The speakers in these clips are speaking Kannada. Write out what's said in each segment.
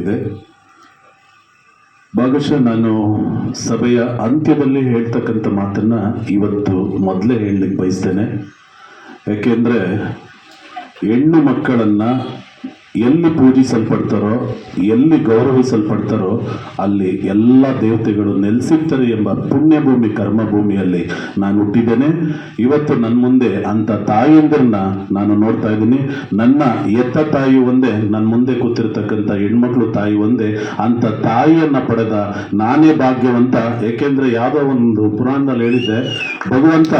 ಇದೆ. ಭಾಗಶಃ ನಾನು ಸಭೆಯ ಅಂತ್ಯದಲ್ಲಿ ಹೇಳ್ತಕ್ಕಂಥ ಮಾತನ್ನು ಇವತ್ತು ಮೊದಲೇ ಹೇಳಲಿಕ್ಕೆ ಬಯಸ್ತೇನೆ. ಯಾಕೆಂದರೆ ಹೆಣ್ಣು ಮಕ್ಕಳನ್ನ ಎಲ್ಲಿ ಪೂಜಿಸಲ್ಪಡ್ತಾರೋ, ಎಲ್ಲಿ ಗೌರವಿಸಲ್ಪಡ್ತಾರೋ, ಅಲ್ಲಿ ಎಲ್ಲ ದೇವತೆಗಳು ನೆಲೆಸಿರ್ತಾರೆ ಎಂಬ ಪುಣ್ಯಭೂಮಿ, ಕರ್ಮಭೂಮಿಯಲ್ಲಿ ನಾನು ಹುಟ್ಟಿದ್ದೇನೆ. ಇವತ್ತು ನನ್ನ ಮುಂದೆ ಅಂತ ತಾಯಿಯಂದ್ರನ್ನ ನಾನು ನೋಡ್ತಾ ಇದ್ದೀನಿ. ನನ್ನ ಎತ್ತ ತಾಯಿ ಒಂದೇ ನನ್ನ ಮುಂದೆ ಕೂತಿರ್ತಕ್ಕಂಥ ಹೆಣ್ಮಕ್ಳು ತಾಯಿ ಒಂದೇ. ಅಂತ ತಾಯಿಯನ್ನ ಪಡೆದ ನಾನೇ ಭಾಗ್ಯವಂತ. ಏಕೆಂದ್ರೆ ಯಾವುದೋ ಒಂದು ಪುರಾಣದಲ್ಲಿ ಹೇಳಿದ್ದೆ, ಭಗವಂತ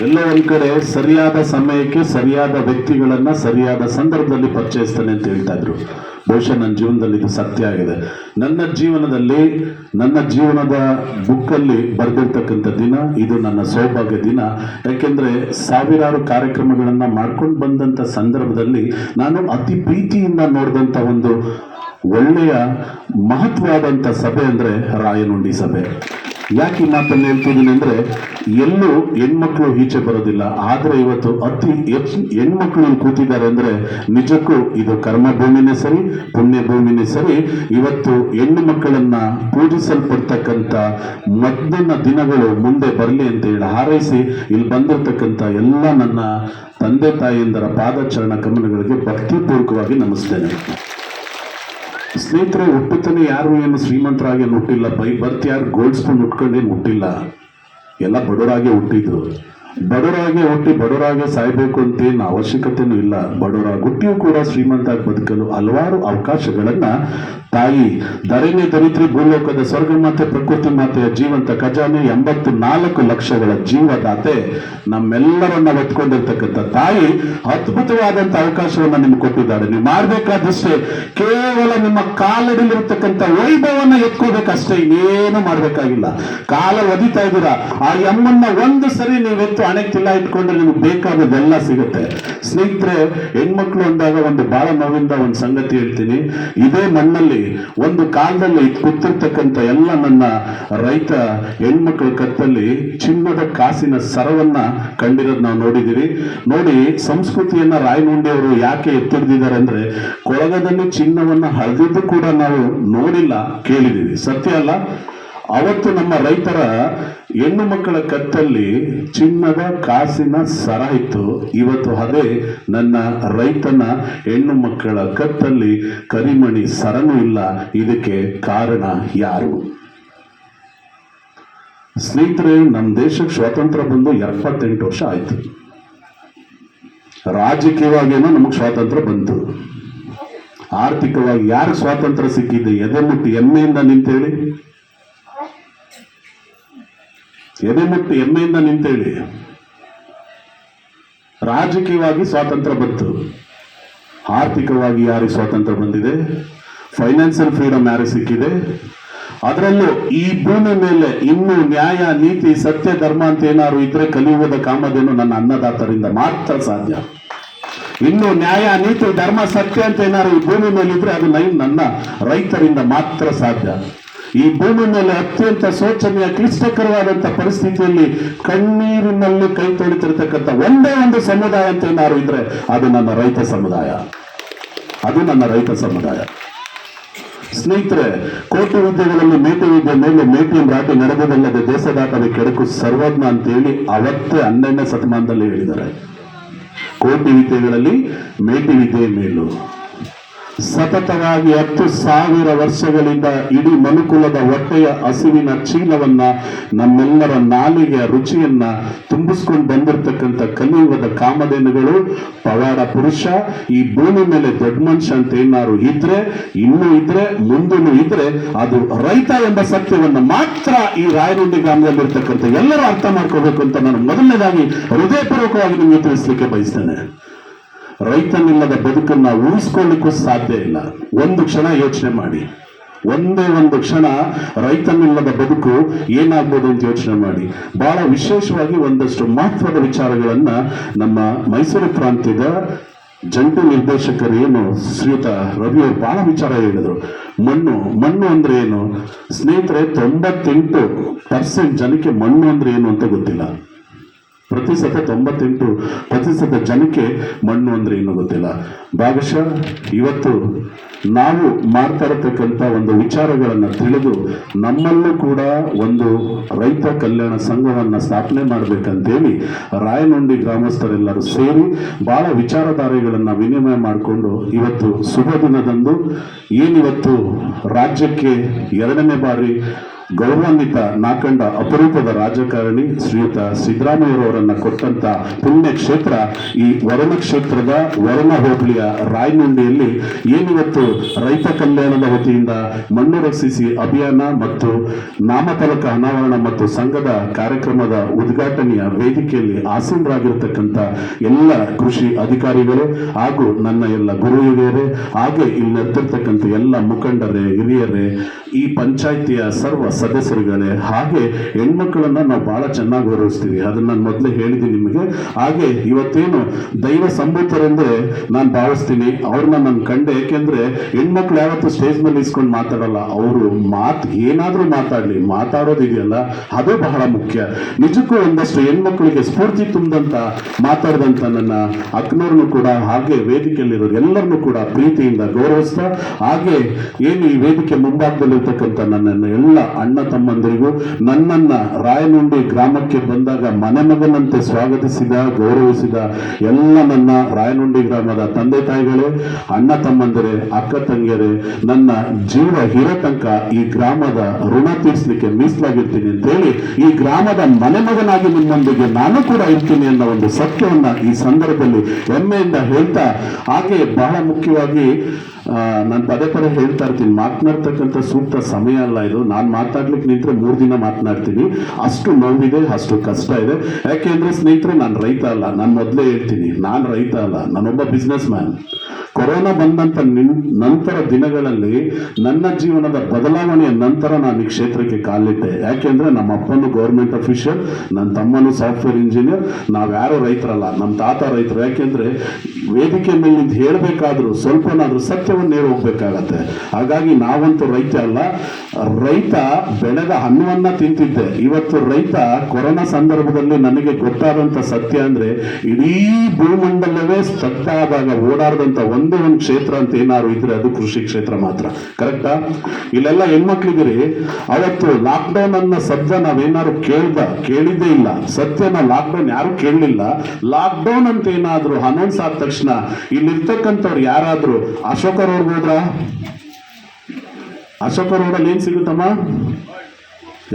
ಎಲ್ಲೋ ಒಂದು ಕಡೆ ಸರಿಯಾದ ಸಮಯಕ್ಕೆ ಸರಿಯಾದ ವ್ಯಕ್ತಿಗಳನ್ನ ಸರಿಯಾದ ಸಂದರ್ಭದಲ್ಲಿ ಪರಿಚಯಿಸ್ತಾನೆ ಅಂತ ಹೇಳ್ತಾ ಇದ್ರು. ಬಹುಶಃ ನನ್ನ ಜೀವನದಲ್ಲಿ ಇದು ಸತ್ಯ ಆಗಿದೆ. ನನ್ನ ಜೀವನದಲ್ಲಿ, ನನ್ನ ಜೀವನದ ಬುಕ್ಕಲ್ಲಿ ಬರೆದಿರ್ತಕ್ಕಂಥ ದಿನ, ಇದು ನನ್ನ ಸೌಭಾಗ್ಯ ದಿನ. ಯಾಕೆಂದ್ರೆ ಸಾವಿರಾರು ಕಾರ್ಯಕ್ರಮಗಳನ್ನು ಮಾಡ್ಕೊಂಡು ಬಂದಂತ ಸಂದರ್ಭದಲ್ಲಿ ನಾನು ಅತಿ ಪ್ರೀತಿಯಿಂದ ನೋಡಿದಂತ ಒಂದು ಒಳ್ಳೆಯ ಮಹತ್ವವಾದಂಥ ಸಭೆ ಅಂದ್ರೆ ರಾಯನುಂಡಿ ಸಭೆ. ಯಾಕೆ ಈ ಮಾತನ್ನು ಹೇಳ್ತಿದ್ದೀನಿ ಅಂದ್ರೆ ಎಲ್ಲೂ ಹೆಣ್ಮಕ್ಳು ಈಚೆ ಬರೋದಿಲ್ಲ. ಆದ್ರೆ ಇವತ್ತು ಅತಿ ಹೆಚ್ಚು ಹೆಣ್ಮಕ್ಳು ಕೂತಿದ್ದಾರೆ ಅಂದ್ರೆ ನಿಜಕ್ಕೂ ಇದು ಕರ್ಮ ಭೂಮಿನೇ ಸರಿ ಪುಣ್ಯ ಭೂಮಿನೇ ಸರಿ. ಇವತ್ತು ಹೆಣ್ಣು ಮಕ್ಕಳನ್ನ ಪೂಜಿಸಲ್ಪಡ್ತಕ್ಕಂಥ ಮದ್ದನ್ನ ದಿನಗಳು ಮುಂದೆ ಬರಲಿ ಅಂತ ಹೇಳಿ ಹಾರೈಸಿ ಇಲ್ಲಿ ಬಂದಿರತಕ್ಕಂಥ ಎಲ್ಲ ನನ್ನ ತಂದೆ ತಾಯಿಯಂದರ ಪಾದಚರಣ ಕಮಲಗಳಿಗೆ ಭಕ್ತಿಪೂರ್ವಕವಾಗಿ ನಮಿಸ್ತೇನೆ. ಸ್ನೇಹಿತರೆ ಹುಟ್ಟುತ್ತಾನೆ ಯಾರು ಏನು ಶ್ರೀಮಂತರಾಗಿ ಹುಟ್ಟಿಲ್ಲ. ಬೈ ಬರ್ತ್ ಯಾರು ಗೋಲ್ಡ್ ಸ್ಪೂನ್ ಉಟ್ಕೊಂಡೇನು ಹುಟ್ಟಿಲ್ಲ. ಎಲ್ಲ ಬಡವರಾಗೆ ಹುಟ್ಟಿದ್ರು. ಬಡವರಾಗೆ ಹುಟ್ಟಿ ಬಡವರಾಗೆ ಸಾಯ್ಬೇಕು ಅಂತ ಏನು ಅವಶ್ಯಕತೆನೂ ಇಲ್ಲ. ಬಡವರ ಹುಟ್ಟಿಯೂ ಕೂಡ ಶ್ರೀಮಂತಾಗಿ ಬದುಕಲು ಹಲವಾರು ಅವಕಾಶಗಳನ್ನ ತಾಯಿ ಧರಣಿ ದರಿದ್ರಿ ಭೂಲೋಕದ ಸ್ವರ್ಗ ಮಾತೆ ಪ್ರಕೃತಿ ಮಾತೆಯ ಜೀವಂತ ಖಜಾನೆ ಎಂಬತ್ತು ನಾಲ್ಕು ಲಕ್ಷಗಳ ಜೀವದಾತೆ ನಮ್ಮೆಲ್ಲರನ್ನ ಹೊತ್ಕೊಂಡಿರ್ತಕ್ಕಂಥ ತಾಯಿ ಅದ್ಭುತವಾದಂತ ಅವಕಾಶವನ್ನ ನಿಮ್ಗೆ ಕೊಟ್ಟಿದ್ದಾರೆ. ನೀವು ಮಾಡ್ಬೇಕಾದಷ್ಟೇ ಕೇವಲ ನಿಮ್ಮ ಕಾಲಡಿಲಿರ್ತಕ್ಕಂಥ ವೈಭವನ್ನ ಎತ್ಕೋಬೇಕಷ್ಟೇ ಇನ್ನೇನು ಮಾಡ್ಬೇಕಾಗಿಲ್ಲ. ಕಾಲ ಒದಿತಾ ಇದ್ದೀರಾ? ಆ ಎಮ್ಮನ್ನ ಒಂದು ಸರಿ ನೀವೆತ್ತು ಹಣೆಗೆ ತಿಲ್ಲ ಇಟ್ಕೊಂಡ್ರೆ ನಿಮ್ಗೆ ಬೇಕಾದದೆಲ್ಲ ಸಿಗುತ್ತೆ. ಸ್ನೇಹಿತರೆ, ಹೆಣ್ಮಕ್ಳು ಅಂದಾಗ ಒಂದು ಬಹಳ ನೋವಿಂದ ಒಂದು ಸಂಗತಿ ಹೇಳ್ತೀನಿ. ಇದೇ ಮಣ್ಣಲ್ಲಿ, ಒಂದು ಕಾಲದಲ್ಲಿ ಕೂತಿರ್ತಕ್ಕಂಥ ಎಲ್ಲ ನನ್ನ ರೈತ ಹೆಣ್ಮಕ್ಳ ಕತ್ತಲ್ಲಿ ಚಿನ್ನದ ಕಾಸಿನ ಸರವನ್ನ ಕಂಡಿರೋದು ನಾವು ನೋಡಿದೀವಿ. ನೋಡಿ, ಸಂಸ್ಕೃತಿಯನ್ನ ರಾಯಮುಂಡಿ ಅವರು ಯಾಕೆ ಎತ್ತಿಡ್ದಿದ್ದಾರೆ ಅಂದ್ರೆ, ಕೊಳಗದಲ್ಲಿ ಚಿನ್ನವನ್ನ ಹಳದಿದ್ದು ಕೂಡ ನಾವು ನೋಡಿಲ್ಲ, ಕೇಳಿದೀವಿ. ಸತ್ಯ ಅಲ್ಲ? ಅವತ್ತು ನಮ್ಮ ರೈತರ ಹೆಣ್ಣು ಮಕ್ಕಳ ಕತ್ತಲ್ಲಿ ಚಿನ್ನದ ಕಾಸಿನ ಸರ ಇತ್ತು. ಇವತ್ತು ಅದೇ ನನ್ನ ರೈತನ ಹೆಣ್ಣು ಮಕ್ಕಳ ಕತ್ತಲ್ಲಿ ಕರಿಮಣಿ ಸರನೂ ಇಲ್ಲ. ಇದಕ್ಕೆ ಕಾರಣ ಯಾರು? ಸ್ನೇಹಿತರೆ ನಮ್ಮ ದೇಶಕ್ಕೆ ಸ್ವಾತಂತ್ರ್ಯ ಬಂದು ಎಪ್ಪತ್ತೆಂಟು ವರ್ಷ ಆಯ್ತು. ರಾಜಕೀಯವಾಗೇನೋ ನಮಗೆ ಸ್ವಾತಂತ್ರ್ಯ ಬಂತು. ಆರ್ಥಿಕವಾಗಿ ಯಾರು ಸ್ವಾತಂತ್ರ್ಯ ಸಿಕ್ಕಿದೆ? ಎದೆ ಮುಟ್ಟಿ ಹೆಮ್ಮೆಯಿಂದ ನಿಂತೇಳಿ. ಎದೆ ಮತ್ತು ಹೆಮ್ಮೆಯಿಂದ ನಿಂತೇಳಿ ರಾಜಕೀಯವಾಗಿ ಸ್ವಾತಂತ್ರ್ಯ ಬಂತು. ಆರ್ಥಿಕವಾಗಿ ಯಾರಿಗೆ ಸ್ವಾತಂತ್ರ್ಯ ಬಂದಿದೆ? ಫೈನಾನ್ಸಿಯಲ್ ಫ್ರೀಡಮ್ ಯಾರಿಗೆ ಸಿಕ್ಕಿದೆ? ಅದರಲ್ಲೂ ಈ ಭೂಮಿ ಮೇಲೆ ಇನ್ನು ನ್ಯಾಯ, ನೀತಿ, ಸತ್ಯ, ಧರ್ಮ ಅಂತ ಏನಾದ್ರು ಇದ್ರೆ ಕಲಿಯುವುದ ಕಾಮಧೇನು ನನ್ನ ಅನ್ನದಾತರಿಂದ ಮಾತ್ರ ಸಾಧ್ಯ. ಇನ್ನು ನ್ಯಾಯ, ನೀತಿ, ಧರ್ಮ, ಸತ್ಯ ಅಂತ ಏನಾದ್ರು ಈ ಭೂಮಿ ಮೇಲೆ ಇದ್ರೆ ಅದು ನನ್ನ ರೈತರಿಂದ ಮಾತ್ರ ಸಾಧ್ಯ. ಈ ಭೂಮಿ ಅತ್ಯಂತ ಶೋಚನೀಯ, ಕ್ಲಿಷ್ಟಕರವಾದಂತ ಪರಿಸ್ಥಿತಿಯಲ್ಲಿ ಕಣ್ಣೀರಿನಲ್ಲಿ ಕೈ ತೊಳಿತಿರ್ತಕ್ಕಂಥ ಒಂದೇ ಒಂದು ಸಮುದಾಯ ಅಂತ ಏನಾರು ಇದ್ರೆ ಅದು ನನ್ನ ರೈತ ಸಮುದಾಯ. ಅದು ನನ್ನ ರೈತ ಸಮುದಾಯ. ಸ್ನೇಹಿತರೆ, ಕೋಟಿ ವಿದ್ಯೆಗಳಲ್ಲಿ ಮೇಟಿ ವಿದ್ಯೆ ಮೇಲೆ ಮೇಟಿ ರಾಟಿ ನಡೆದದಲ್ಲದೆ ದೇಶದಾಟದ ಕೆಡಕು ಸರ್ವಜ್ಞ ಅಂತ ಹೇಳಿ ಅವತ್ತೇ ಹನ್ನೆರಡನೇ ಶತಮಾನದಲ್ಲಿ ಹೇಳಿದ್ದಾರೆ. ಕೋಟಿ ವಿದ್ಯೆಗಳಲ್ಲಿ ಮೇಟಿ ವಿದ್ಯೆ ಮೇಲು. ಸತತವಾಗಿ ಹತ್ತು ಸಾವಿರ ವರ್ಷಗಳಿಂದ ಇಡೀ ಮನುಕುಲದ ಹೊಟ್ಟೆಯ ಹಸಿವಿನ ಚೀಲವನ್ನ ನಮ್ಮೆಲ್ಲರ ನಾಲಿಗೆಯ ರುಚಿಯನ್ನ ತುಂಬಿಸ್ಕೊಂಡು ಬಂದಿರತಕ್ಕಂಥ ಕಲಿಯುಗದ ಕಾಮಧೇನುಗಳು, ಪವಾಡ ಪುರುಷ, ಈ ಭೂಮಿ ಮೇಲೆ ದೊಡ್ಡ ಮನುಷ್ಯ ಅಂತ ಏನಾರು ಇದ್ರೆ, ಇನ್ನೂ ಇದ್ರೆ ಮುಂದೂ ಇದ್ರೆ, ಅದು ರೈತ ಎಂಬ ಸತ್ಯವನ್ನ ಮಾತ್ರ ಈ ರಾಯರುಂಡಿ ಗ್ರಾಮದಲ್ಲಿ ಇರ್ತಕ್ಕಂಥ ಎಲ್ಲರೂ ಅರ್ಥ ಮಾಡ್ಕೋಬೇಕು ಅಂತ ನಾನು ಮೊದಲನೇದಾಗಿ ಹೃದಯಪೂರ್ವಕವಾಗಿ ನಿಮಗೆ ತಿಳಿಸ್ಲಿಕ್ಕೆ ಬಯಸ್ತೇನೆ. ರೈತನಿಲ್ಲದ ಬದುಕನ್ನ ಉಳಿಸ್ಕೊಳ್ಳಿಕ್ಕೂ ಸಾಧ್ಯ ಇಲ್ಲ. ಒಂದು ಕ್ಷಣ ಯೋಚನೆ ಮಾಡಿ. ಒಂದೇ ಒಂದು ಕ್ಷಣ ರೈತನಿಲ್ಲದ ಬದುಕು ಏನಾಗ್ಬೋದು ಅಂತ ಯೋಚನೆ ಮಾಡಿ. ಬಹಳ ವಿಶೇಷವಾಗಿ ಒಂದಷ್ಟು ಮಹತ್ವದ ವಿಚಾರಗಳನ್ನ ನಮ್ಮ ಮೈಸೂರು ಪ್ರಾಂತ್ಯದ ಜಂಟಿ ನಿರ್ದೇಶಕರು ಏನು, ಶ್ರೀಯುತ ರವಿ ಅವರು ಬಹಳ ವಿಚಾರ ಹೇಳಿದರು. ಮಣ್ಣು ಮಣ್ಣು ಅಂದ್ರೆ ಏನು? ಸ್ನೇಹಿತರೆ, ತೊಂಬತ್ತೆಂಟು ಪರ್ಸೆಂಟ್ ಜನಕ್ಕೆ ಮಣ್ಣು ಅಂದ್ರೆ ಏನು ಅಂತ ಗೊತ್ತಿಲ್ಲ. ಪ್ರತಿಶತ ತೊಂಬತ್ತೆಂಟು ಪ್ರತಿಶತ ಜನಕ್ಕೆ ಮಣ್ಣು ಅಂದ್ರೆ ಏನು ಗೊತ್ತಿಲ್ಲ. ಭಾಗಶಃ ಇವತ್ತು ನಾವು ಮಾಡ್ತಾ ಇರತಕ್ಕಂಥ ಒಂದು ವಿಚಾರಗಳನ್ನು ತಿಳಿದು ನಮ್ಮಲ್ಲೂ ಕೂಡ ಒಂದು ರೈತ ಕಲ್ಯಾಣ ಸಂಘವನ್ನ ಸ್ಥಾಪನೆ ಮಾಡ್ಬೇಕಂತೇಳಿ ರಾಯನೊಂಡಿ ಗ್ರಾಮಸ್ಥರೆಲ್ಲರೂ ಸೇರಿ ಬಹಳ ವಿಚಾರಧಾರೆಗಳನ್ನ ವಿನಿಮಯ ಮಾಡಿಕೊಂಡು ಇವತ್ತು ಶುಭ ದಿನದಂದು ಏನಿವತ್ತು ರಾಜ್ಯಕ್ಕೆ ಎರಡನೇ ಬಾರಿ ಗೌರವಾನ್ವಿತ ನಾಕಂಡ ಅಪರೂಪದ ರಾಜಕಾರಣಿ ಶ್ರೀಯುತ ಸಿದ್ದರಾಮಯ್ಯರವರನ್ನ ಕೊಟ್ಟಂತ ಪುಣ್ಯ ಕ್ಷೇತ್ರ ಈ ವರುಣ ಕ್ಷೇತ್ರದ ವರುಣ ಹೋಬಳಿಯ ರಾಯನಹಳ್ಳಿಯಲ್ಲಿ ಏನಿವತ್ತು ರೈತ ಕಲ್ಯಾಣದ ವತಿಯಿಂದ ಮಣ್ಣು ರಕ್ಷಿಸಿ ಅಭಿಯಾನ ಮತ್ತು ನಾಮಫಲಕ ಅನಾವರಣ ಮತ್ತು ಸಂಘದ ಕಾರ್ಯಕ್ರಮದ ಉದ್ಘಾಟನೆಯ ವೇದಿಕೆಯಲ್ಲಿ ಆಸೀನರಾಗಿರ್ತಕ್ಕಂಥ ಎಲ್ಲ ಕೃಷಿ ಅಧಿಕಾರಿಗಳು ಹಾಗೂ ನನ್ನ ಎಲ್ಲ ಗುರು ಹಿರಿಯರೇ, ಹಾಗೆ ಇಲ್ಲಿ ನೆರೆದಿರ್ತಕ್ಕಂಥ ಎಲ್ಲ ಮುಖಂಡರೇ, ಹಿರಿಯರೇ, ಈ ಪಂಚಾಯಿತಿಯ ಸರ್ವ ಸದಸ್ಯರುಗಳೇ, ಹಾಗೆ ಹೆಣ್ಮಕ್ಳನ್ನ ನಾವು ಬಹಳ ಚೆನ್ನಾಗಿ ಗೌರವಿಸ್ತೀವಿ. ಅದನ್ನ ನಾನು ಮೊದಲೇ ಹೇಳಿದ್ದೀನಿ ನಿಮಗೆ. ಹಾಗೆ ಇವತ್ತೇನು ದೈವ ಸಂಬೂತರೆಂದ್ರೆ ನಾನು ಭಾವಿಸ್ತೀನಿ. ಅವ್ರನ್ನ ನಾನು ಕಂಡೆ. ಏಕೆಂದ್ರೆ ಹೆಣ್ಮಕ್ಳು ಯಾವತ್ತು ಸ್ಟೇಜ್ ಮೇಲೆ ಇಸ್ಕೊಂಡು ಮಾತಾಡಲ್ಲ. ಅವರು ಮಾತ್ ಏನಾದ್ರೂ ಮಾತಾಡ್ಲಿ. ಮಾತಾಡೋದಿದೆಯಲ್ಲ ಅದು ಬಹಳ ಮುಖ್ಯ. ನಿಜಕ್ಕೂ ಒಂದಷ್ಟು ಹೆಣ್ಮಕ್ಳಿಗೆ ಸ್ಫೂರ್ತಿ ತುಂಬಂತ ಮಾತಾಡಿದಂತ ನನ್ನ ಅಕ್ನೋರ್ನು ಕೂಡ, ಹಾಗೆ ವೇದಿಕೆಯಲ್ಲಿರೋರು ಎಲ್ಲರನ್ನು ಕೂಡ ಪ್ರೀತಿಯಿಂದ ಗೌರವಿಸ್ತಾ, ಹಾಗೆ ಏನು ಈ ವೇದಿಕೆ ಮುಂಭಾಗದಲ್ಲಿರ್ತಕ್ಕಂಥ ನನ್ನ ಎಲ್ಲ ಅಣ್ಣ ತಮ್ಮಂದಿರಿಗೂ ನನ್ನನ್ನ ರಾಯನುಂಡಿ ಗ್ರಾಮಕ್ಕೆ ಬಂದಾಗ ಮನೆ ಮಗನಂತೆ ಸ್ವಾಗತಿಸಿದ, ಗೌರವಿಸಿದ ಎಲ್ಲ ನನ್ನ ರಾಯನುಂಡಿ ಗ್ರಾಮದ ತಂದೆ ತಾಯಿಗಳೇ, ಅಣ್ಣ ತಮ್ಮಂದಿರೇ, ಅಕ್ಕ ತಂಗಿಯರೇ, ನನ್ನ ಜೀವ ಹಿರ ತನಕ ಈ ಗ್ರಾಮದ ಋಣ ತೀರಿಸಲಿಕ್ಕೆ ಮೀಸಲಾಗಿರ್ತೀನಿ ಅಂತ ಹೇಳಿ ಈ ಗ್ರಾಮದ ಮನೆ ಮಗನಾಗಿ ನಿಮ್ಮೊಂದಿಗೆ ನಾನು ಕೂಡ ಇರ್ತೀನಿ ಅನ್ನೋ ಒಂದು ಸತ್ಯವನ್ನ ಈ ಸಂದರ್ಭದಲ್ಲಿ ಹೆಮ್ಮೆಯಿಂದ ಹೇಳ್ತಾ ಹಾಗೆ ಬಹಳ ಮುಖ್ಯವಾಗಿ ನಾನು ಪದೇ ಪದೇ ಹೇಳ್ತಾ ಇರ್ತೀನಿ. ಮಾತನಾಡ್ತಕ್ಕಂಥ ಸೂಕ್ತ ಸಮಯ ಅಲ್ಲ ಇದು. ನಾನು ಮಾತಾಡ್ಲಿಕ್ಕೆ ನಿಂತ್ರೆ ಮೂರು ದಿನ ಮಾತನಾಡ್ತೀನಿ. ಅಷ್ಟು ನೋವಿದೆ, ಅಷ್ಟು ಕಷ್ಟ ಇದೆ. ಯಾಕೆಂದ್ರೆ ಸ್ನೇಹಿತರೆ, ನಾನು ರೈತ ಅಲ್ಲ. ನಾನು ಮೊದಲೇ ಹೇಳ್ತೀನಿ. ನಾನು ರೈತ ಅಲ್ಲ. ನಾನೊಬ್ಬ ಬಿಸ್ನೆಸ್ ಮ್ಯಾನ್ ಕೊರೋನಾ ಬಂದಂತ ನಂತರ ದಿನಗಳಲ್ಲಿ ನನ್ನ ಜೀವನದ ಬದಲಾವಣೆಯ ನಂತರ ನಾನು ಈ ಕ್ಷೇತ್ರಕ್ಕೆ ಕಾಲಿಟ್ಟೆ. ಯಾಕೆಂದ್ರೆ ನಮ್ಮ ಅಪ್ಪನು ಗೌರ್ಮೆಂಟ್ ಅಫಿಷಿಯಲ್ ನನ್ನ ತಮ್ಮನು ಸಾಫ್ಟ್ವೇರ್ ಇಂಜಿನಿಯರ್ ನಾವ್ಯಾರು ರೈತರಲ್ಲ ನಮ್ಮ ತಾತ ರೈತರು. ಯಾಕೆಂದ್ರೆ ವೇದಿಕೆ ಮೇಲೆ ಹೇಳ್ಬೇಕಾದ್ರೂ, ಸ್ವಲ್ಪನಾದ್ರೂ ಸತ್ಯವನ್ನು ನೇರ ಹೋಗ್ಬೇಕಾಗತ್ತೆ. ಹಾಗಾಗಿ ನಾವಂತೂ ರೈತ ಅಲ್ಲ. ರೈತ ಬೆಳೆದ ಹಣ್ಣುವನ್ನ ತಿಂತಿದ್ದೆ. ಇವತ್ತು ರೈತ ಕೊರೋನಾ ಸಂದರ್ಭದಲ್ಲಿ ನನಗೆ ಗೊತ್ತಾದಂತ ಸತ್ಯ ಅಂದ್ರೆ ಇಡೀ ಭೂಮಂಡಲವೇ ಆದಾಗ ಓಡಾಡದಂತ ಒಂದೇ ಒಂದು ಕ್ಷೇತ್ರ ಅಂತ ಏನಾದ್ರು ಇದ್ರೆ ಅದು ಕೃಷಿ ಕ್ಷೇತ್ರ ಮಾತ್ರ. ಕರೆಕ್ಟಾ ಇಲ್ಲೆಲ್ಲ ಹೆಣ್ಮಕ್ಳಿದಿರಿ ಅವತ್ತು ಲಾಕ್ಡೌನ್ ಅನ್ನ ಸದ್ಯ ನಾವೇನಾದ್ರು ಕೇಳ್ದ? ಕೇಳಿದ್ದೇ ಇಲ್ಲ. ಸತ್ಯನ ಲಾಕ್ಡೌನ್ ಯಾರು ಕೇಳಲಿಲ್ಲ. ಲಾಕ್ಡೌನ್ ಅಂತ ಏನಾದ್ರು ಅನೌನ್ಸ್ ಆದ ತಕ್ಷಣ ಇಲ್ಲಿರ್ತಕ್ಕಂಥವ್ರು ಯಾರಾದ್ರೂ ಅಶೋಕ ರೋಡ್ ಹೋದ್ರ? ಅಶೋಕ ರೋಡಲ್ಲಿ ಏನ್ ಸಿಗುತ್ತಮ್ಮ?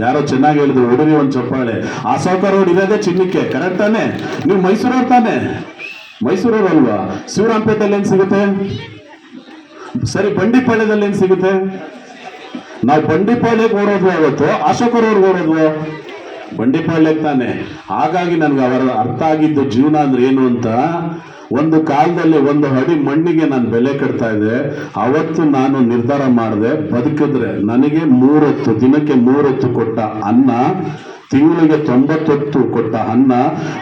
ಯಾರೋ ಚೆನ್ನಾಗಿ ಹೇಳಿದ್ರು, ಹುಡುಗಿ ಒಂದು ಚಪ್ಪಾಳೆ. ಅಶೋಕ ರೋಡ್ ಇರೋದೇ ಚಿನ್ನಕ್ಕೆ ಕರೆಕ್ಟ್ ತಾನೆ? ನೀವು ಮೈಸೂರವ್ರು ತಾನೆ? ಮೈಸೂರವ್ರು ಅಲ್ವಾ? ಶಿವರಾಮ್ಪೇಟೆಯಲ್ಲಿ ಏನ್ ಸಿಗುತ್ತೆ? ಸರಿ, ಬಂಡಿಪಾಳ್ಯದಲ್ಲಿ ಏನ್ ಸಿಗುತ್ತೆ? ನಾವು ಬಂಡಿಪಾಳ್ಯಕ್ಕೆ ಓಡೋದ್ವು ಅವತ್ತು, ಅಶೋಕ ರೋಡ್ಗೆ ಓಡೋದ್ವು. ಬಂಡಿಪಾಳ್ಯಕ್ಕೆ ತಾನೆ. ಹಾಗಾಗಿ ನನಗೆ ಅವರ ಅರ್ಥ ಆಗಿದ್ದು ಜೀವನ ಅಂದ್ರೆ ಏನು ಅಂತ ಒಂದು ಕಾಲದಲ್ಲಿ ಒಂದು ಅಡಿ ಮಣ್ಣಿಗೆ ನಾನು ಬೆಲೆ ಕಟ್ತಾ ಇದ್ದೆ. ಅವತ್ತು ನಾನು ನಿರ್ಧಾರ ಮಾಡಿದೆ, ಬದುಕಿದ್ರೆ ನನಗೆ ಮೂರೊತ್ತು, ದಿನಕ್ಕೆ ಮೂರೊತ್ತು ಕೊಟ್ಟ ಅನ್ನ, ತಿಂಗಳಿಗೆ ತೊಂಬತ್ತೊತ್ತು ಕೊಟ್ಟ ಅನ್ನ,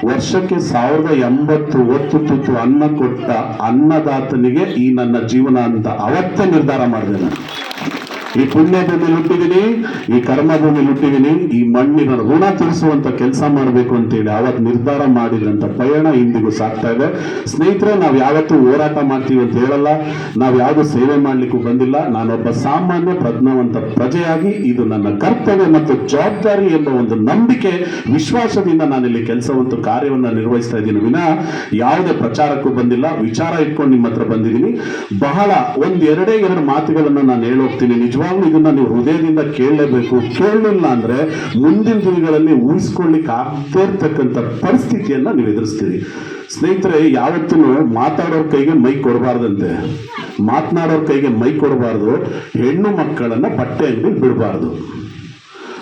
ವರ್ಷಕ್ಕೆ ಸಾವಿರದ ಎಂಬತ್ತು ಒತ್ತು ತುತ್ತು ಅನ್ನ ಕೊಟ್ಟ ಅನ್ನದಾತನಿಗೆ ಈ ನನ್ನ ಜೀವನ ಅಂತ ಅವತ್ತೇ ನಿರ್ಧಾರ ಮಾಡಿದೆ ನಾನು. ಈ ಪುಣ್ಯ ಭೂಮಿಲಿ ಹುಟ್ಟಿದೀನಿ, ಈ ಕರ್ಮ ಭೂಮಿಲಿ ಹುಟ್ಟಿದೀನಿ, ಈ ಮಣ್ಣಿನ ಋಣ ತೀರಿಸುವಂತ ಕೆಲಸ ಮಾಡಬೇಕು ಅಂತೇಳಿ ಅವತ್ತು ನಿರ್ಧಾರ ಮಾಡಿದ್ರಂತ ಪಯಣ ಇಂದಿಗೂ ಸಾಕ್ತಾ ಇದೆ. ಸ್ನೇಹಿತರೆ, ನಾವು ಯಾವತ್ತೂ ಹೋರಾಟ ಮಾಡ್ತೀವಿ ಅಂತ ಹೇಳಲ್ಲ. ನಾವು ಯಾವುದು ಸೇವೆ ಮಾಡ್ಲಿಕ್ಕೂ ಬಂದಿಲ್ಲ. ನಾನೊಬ್ಬ ಸಾಮಾನ್ಯ ಪ್ರಜ್ಞಾವಂತ ಪ್ರಜೆಯಾಗಿ ಇದು ನನ್ನ ಕರ್ತವ್ಯ ಮತ್ತು ಜವಾಬ್ದಾರಿ ಎಂಬ ಒಂದು ನಂಬಿಕೆ, ವಿಶ್ವಾಸದಿಂದ ನಾನಿಲ್ಲಿ ಕೆಲಸವಂತ ಕಾರ್ಯವನ್ನ ನಿರ್ವಹಿಸ್ತಾ ಇದ್ದೀನಿ. ವಿನ ಯಾವುದೇ ಪ್ರಚಾರಕ್ಕೂ ಬಂದಿಲ್ಲ. ವಿಚಾರ ಇಟ್ಕೊಂಡು ನಿಮ್ಮ ಹತ್ರ ಬಂದಿದ್ದೀನಿ. ಬಹಳ ಒಂದೆರಡೇ ಎರಡೇ ಮಾತುಗಳನ್ನು ನಾನು ಹೇಳೋಗ್ತೀನಿ. ನಿಜವಾಗ್ಲೂ ಇದನ್ನ ನೀವು ಹೃದಯದಿಂದ ಕೇಳಲೇಬೇಕು. ಕೇಳಲಿಲ್ಲ ಅಂದ್ರೆ ಮುಂದಿನ ದಿನಗಳಲ್ಲಿ ಊಹಿಸ್ಕೊಳ್ಳಿಕ್ಕೆ ಆಗದೇ ಇರ್ತಕ್ಕಂಥ ಪರಿಸ್ಥಿತಿಯನ್ನ ನೀವು ಎದುರಿಸ್ತೀರಿ. ಸ್ನೇಹಿತರೆ, ಯಾವತ್ತೂ ಮಾತಾಡೋರ್ ಕೈಗೆ ಮೈ ಕೊಡಬಾರ್ದಂತೆ. ಮಾತನಾಡೋರ್ ಕೈಗೆ ಮೈ ಕೊಡಬಾರ್ದು. ಹೆಣ್ಣು ಮಕ್ಕಳನ್ನ ಬಟ್ಟೆ ಅಂಗಡಿ ಬಿಡಬಾರ್ದು.